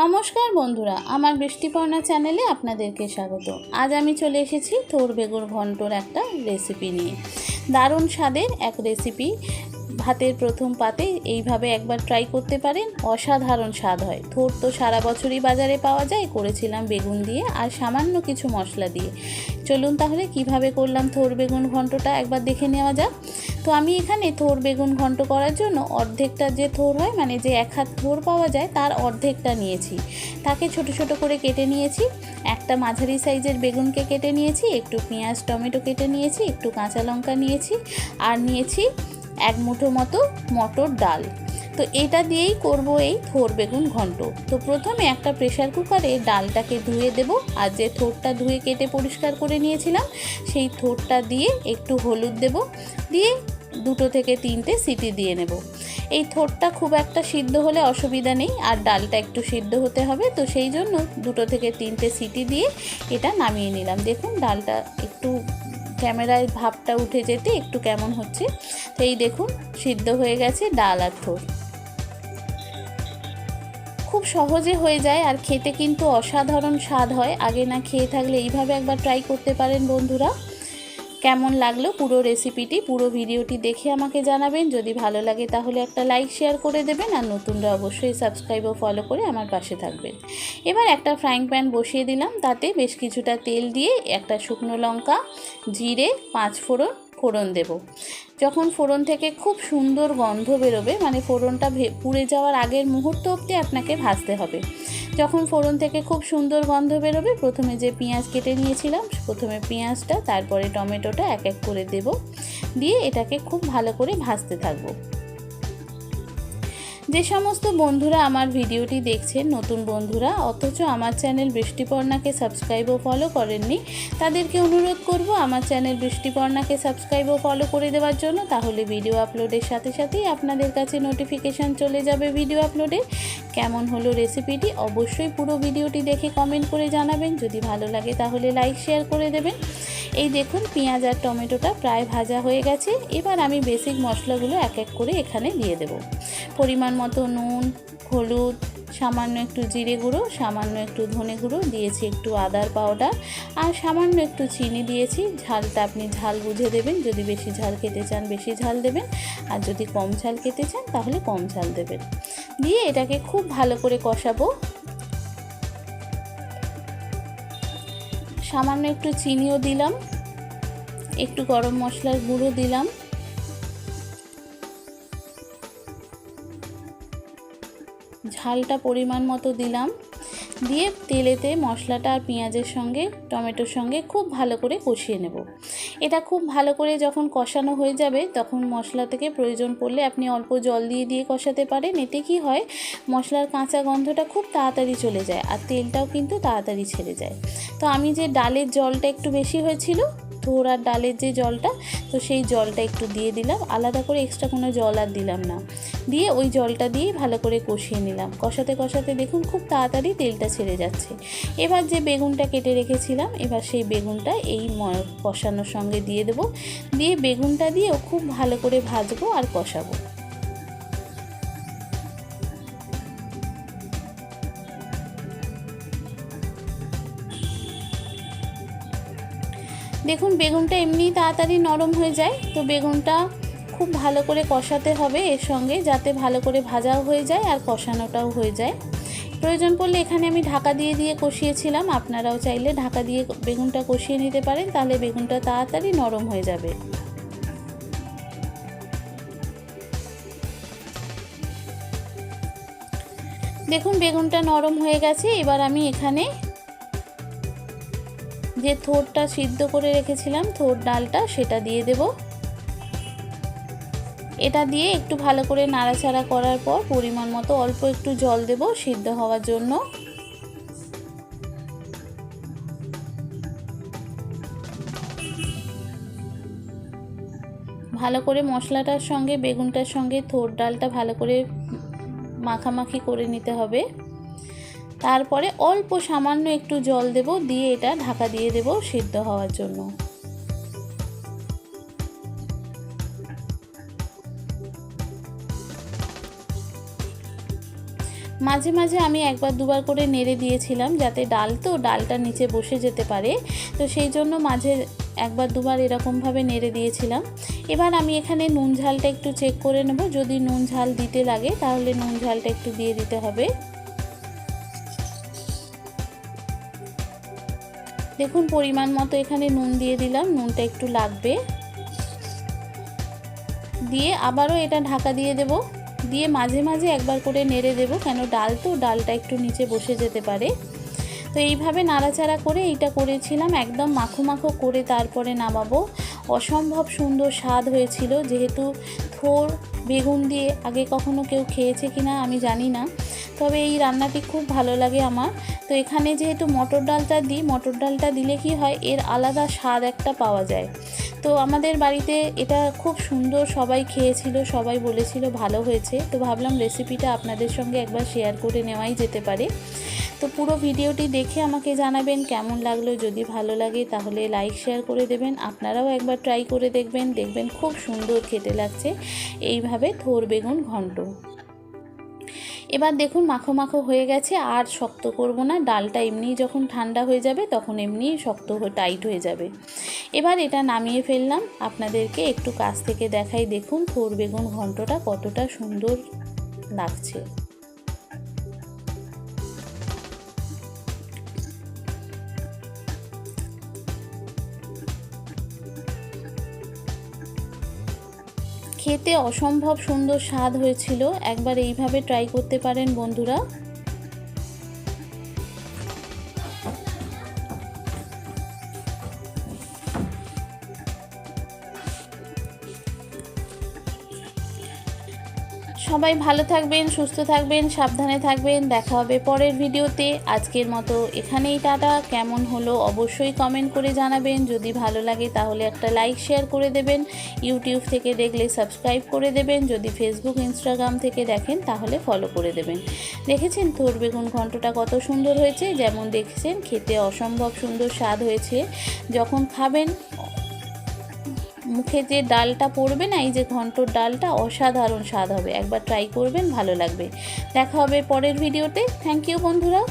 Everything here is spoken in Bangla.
নমস্কার বন্ধুরা, আমার বৃষ্টিপর্ণা চ্যানেলে আপনাদেরকে স্বাগত। আজ আমি চলে এসেছি থোর বেগুর ঘন্টর একটা রেসিপি নিয়ে। দারুণ স্বাদের এক রেসিপি ভাতের প্রথম পাতে এইভাবে একবার ট্রাই করতে পারেন, অসাধারণ স্বাদ হয়। থোর তো সারা বছরই বাজারে পাওয়া যায়, করেছিলাম বেগুন দিয়ে আর সামান্য কিছু মশলা দিয়ে। চলুন তাহলে কীভাবে করলাম থোর বেগুন ঘন্টটা একবার দেখে নেওয়া যাক। তো আমি এখানে থোর বেগুন ঘন্ট করার জন্য অর্ধেকটা যে থোর হয় মানে যে এক হাত থোর পাওয়া যায়, তার অর্ধেকটা নিয়েছি। তাকে ছোট ছোট করে কেটে নিয়েছি। একটা মাঝারি সাইজের বেগুনকে কেটে নিয়েছি, একটু পেঁয়াজ, টমেটো কেটে নিয়েছি, একটু কাঁচা লঙ্কা নিয়েছি, আর নিয়েছি এক মুঠো মতো মটর ডাল। তো এটা দিয়েই করব এই থোর বেগুন ঘন্ট। তো প্রথমে একটা প্রেশার কুকারে ডালটাকে ধুয়ে দেব। আর যে থোরটা ধুয়ে কেটে পরিষ্কার করে নিয়েছিলাম, সেই থোরটা দিয়ে একটু হলুদ দেব। দিয়ে দুটো থেকে তিনটে সিটি দিয়ে নেব। এই থোরটা খুব একটা সিদ্ধ হলে অসুবিধা নেই, আর ডালটা একটু সিদ্ধ হতে হবে। তো সেই জন্য দুটো থেকে তিনটে সিটি দিয়ে এটা নামিয়ে নিলাম। দেখুন, ডালটা একটু ক্যামেরায় ভাবটা উঠে যেতে একটু কেমন হচ্ছে? তো এই দেখুন, সিদ্ধ হয়ে গেছে ডাল আর থোর খুব সহজে হয়ে যায় আর খেতে কিন্তু অসাধারণ স্বাদ হয়। আগে না খেয়ে থাকলে এইভাবে একবার ট্রাই করতে পারেন বন্ধুরা। কেমন লাগল পুরো রেসিপিটি পুরো ভিডিওটি দেখে আমাকে জানাবেন। যদি ভালো লাগে তাহলে একটা লাইক শেয়ার করে দেবেন আর নতুনরা অবশ্যই সাবস্ক্রাইব ও ফলো করে আমার পাশে থাকবেন। এবার একটা ফ্রাইং প্যান বসিয়ে দিলাম, তাতে বেশ কিছুটা তেল দিয়ে একটা শুকনো লঙ্কা, জিরে, পাঁচ ফোড়ন ফোড়ন দেব। যখন ফোড়ন থেকে খুব সুন্দর গন্ধ বেরোবে মানে ফোড়নটা পুড়ে যাওয়ার আগের মুহূর্ত অবধি আপনাকে ভাজতে হবে। যখন ফোড়ন থেকে খুব সুন্দর গন্ধ বেরোবে, প্রথমে যে পেঁয়াজ কেটে নিয়েছিলাম, প্রথমে পেঁয়াজটা, তারপরে টমেটোটা এক এক করে দেব। দিয়ে এটাকে খুব ভালো করে ভাজতে থাকব। যে সমস্ত বন্ধুরা আমার ভিডিওটি দেখছেন, নতুন বন্ধুরা, অথচ আমার চ্যানেল বৃষ্টিপর্ণাকে সাবস্ক্রাইব ও ফলো করেননি, তাদেরকে অনুরোধ করব আমার চ্যানেল বৃষ্টিপর্ণাকে সাবস্ক্রাইব ও ফলো করে দেওয়ার জন্য, তাহলে ভিডিও আপলোডের সাথে সাথেই আপনাদের কাছে নোটিফিকেশান চলে যাবে ভিডিও আপলোডে কেমন হলো রেসিপিটি অবশ্যই পুরো ভিডিওটি দেখে কমেন্ট করে জানাবেন, যদি ভালো লাগে তাহলে লাইক শেয়ার করে দেবেন। এই দেখুন, পেঁয়াজ আর টমেটোটা প্রায় ভাজা হয়ে গেছে, এবার আমি বেসিক মশলাগুলো এক এক করে এখানে দিয়ে দেব। পরিমাণ মতো নুন, হলুদ, সামান্য একটু জিরে গুঁড়ো, সামান্য একটু ধনে গুঁড়ো, দিয়েছি একটু আদার পাউডার আর সামান্য একটু চিনি দিয়েছি। ঝালটা আপনি ঝাল বুঝে দেবেন, যদি বেশি ঝাল খেতে চান বেশি ঝাল দেবেন আর যদি কম ঝাল খেতে চান তাহলে কম ঝাল দেবেন। দিয়ে এটাকে খুব ভালো করে কষাবো। সামান্য একটু চিনিও দিলাম, একটু গরম মশলার গুঁড়ো দিলাম। ঝালটা পরিমাণ মতো দিলাম। দিয়ে তেলেতে মশলাটা আর পেঁয়াজের সঙ্গে, টমেটোর সঙ্গে খুব ভালো করে কষিয়ে নেব। এটা খুব ভালো করে যখন কষানো হয়ে যাবে, তখন মশলা থেকে প্রয়োজন পড়লে আপনি অল্প জল দিয়ে দিয়ে কষাতে পারেন। এতে কি হয়, মশলার কাঁচা গন্ধটা খুব তাড়াতাড়ি চলে যায় আর তেলটাও কিন্তু তাড়াতাড়ি ছেড়ে যায়। তো আমি যে ডালের জলটা একটু বেশি হয়েছিল থোর আর ডালের যে জলটা, তো সেই জলটা একটু দিয়ে দিলাম। আলাদা করে এক্সট্রা কোনো জল আর দিলাম না। দিয়ে ওই জলটা দিয়ে ভালো করে কষিয়ে নিলাম। কষাতে কষাতে দেখুন খুব তাড়াতাড়ি তেলটা ছেড়ে যাচ্ছে। এবার যে বেগুনটা কেটে রেখেছিলাম, এবার সেই বেগুনটা এই কষানোর সঙ্গে দিয়ে দেবো। দিয়ে বেগুনটা দিয়েও খুব ভালো করে ভাজবো আর কষাবো। দেখুন, বেগুনটা এমনি তাড়াতাড়ি নরম হয়ে যায়, তো বেগুনটা খুব ভালো করে কষাতে হবে এর সঙ্গে, যাতে ভালো করে ভাজাও হয়ে যায় আর কষানোটাও হয়ে যায়। প্রয়োজন পড়লে এখানে আমি ঢাকা দিয়ে দিয়ে কষিয়েছিলাম, আপনারাও চাইলে ঢাকা দিয়ে বেগুনটা কষিয়ে নিতে পারেন, তাহলে বেগুনটা তাড়াতাড়ি নরম হয়ে যাবে। দেখুন, বেগুনটা নরম হয়ে গেছে, এবার আমি এখানে যে থোরটা সিদ্ধ করে রেখেছিলাম, থোর ডালটা সেটা দিয়ে দেব। এটা দিয়ে একটু ভালো করে নাড়াচাড়া করার পর পরিমাণ মতো অল্প একটু জল দেব সিদ্ধ হওয়ার জন্য। ভালো করে মশলাটার সঙ্গে, বেগুনটার সঙ্গে থোর ডালটা ভালো করে মাখামাখি করে নিতে হবে। তারপরে অল্প সামান্য একটু জল দেব, দিয়ে এটা ঢাকা দিয়ে দেব সিদ্ধ হওয়ার জন্য। মাঝে মাঝে আমি একবার দুবার করে নেড়ে দিয়েছিলাম, যাতে ডাল তো ডালটা নিচে বসে যেতে পারে, তো সেই জন্য মাঝে একবার দুবার এরকমভাবে নেড়ে দিয়েছিলাম। এবার আমি এখানে নুন ঝালটা একটু চেক করে নেব, যদি নুন ঝাল দিতে লাগে, তাহলে নুন ঝালটা একটু দিয়ে দিতে হবে। দেখুন, পরিমাণ মতো এখানে নুন দিয়ে দিলাম। নুনটা একটু লাগবে। দিয়ে আবারও এটা ঢাকা দিয়ে দেব। দিয়ে মাঝে মাঝে একবার করে নেড়ে দেব, কেন ডাল তো, ডালটা একটু নিচে বসে যেতে পারে। তো এইভাবে নাড়াচাড়া করে এইটা করেছিলাম, একদম মাখো মাখো করে তারপরে নামাবো। অসম্ভব সুন্দর স্বাদ হয়েছিল, যেহেতু থোর, বেগুন দিয়ে আগে কখনো কেউ খেয়েছে কিনা আমি জানি না। তবে এই রান্নাটি খুব ভালো লাগে আমার। তো এখানে যেহেতু মটর ডালটা দিই, মটর ডালটা দিলে কি হয়, এর আলাদা স্বাদ একটা পাওয়া যায়। তো আমাদের বাড়িতে এটা খুব সুন্দর সবাই খেয়েছিল, সবাই বলেছিল ভালো হয়েছে। তো ভাবলাম রেসিপিটা আপনাদের সঙ্গে একবার শেয়ার করে নেওয়াই যেতে পারে। তো পুরো ভিডিওটি দেখে আমাকে জানাবেন কেমন লাগল, যদি ভালো লাগে তাহলে লাইক শেয়ার করে দেবেন। আপনারাও একবার ট্রাই করে দেখবেন দেখবেন খুব সুন্দর খেতে লাগছে। এইভাবে থোর বেগুন ঘন্ট। এবার দেখুন মাখো মাখো হয়ে গেছে, আর শক্ত করব না। ডালটা এমনিই যখন ঠান্ডা হয়ে যাবে তখন এমনিই শক্ত টাইট হয়ে যাবে। এবার এটা নামিয়ে ফেললাম। আপনাদেরকে একটু কাছ থেকে দেখাই দেখুন থোর বেগুন ঘন্টটা কতটা সুন্দর লাগছে। খেতে অসম্ভব সুন্দর স্বাদ হয়েছিল। একবার এইভাবে ট্রাই করতে পারেন বন্ধুরা। সবাই ভালো থাকবেন, সুস্থ থাকবেন, সাবধানে থাকবেন। দেখা হবে পরের ভিডিওতে। আজকের মতো এখানেই, টাটা। কেমন হলো অবশ্যই কমেন্ট করে জানাবেন। যদি ভালো লাগে তাহলে একটা লাইক শেয়ার করে দেবেন। ইউটিউব থেকে দেখলে সাবস্ক্রাইব করে দেবেন। যদি ফেসবুক ইনস্টাগ্রাম থেকে দেখেন তাহলে ফলো করে দেবেন। দেখেছেন তোর বেগুন ঘন্টটা কত সুন্দর হয়েছে? যেমন দেখেছেন, খেতে অসম্ভব সুন্দর স্বাদ হয়েছে। যখন খাবেন মুখে যে ডালটা পড়বে না, এই যে ঘন্টর ডালটা অসাধারণ স্বাদ হবে। একবার ট্রাই করবেন, ভালো লাগবে। দেখা হবে পরের ভিডিওতে থ্যাংক ইউ বন্ধুরা।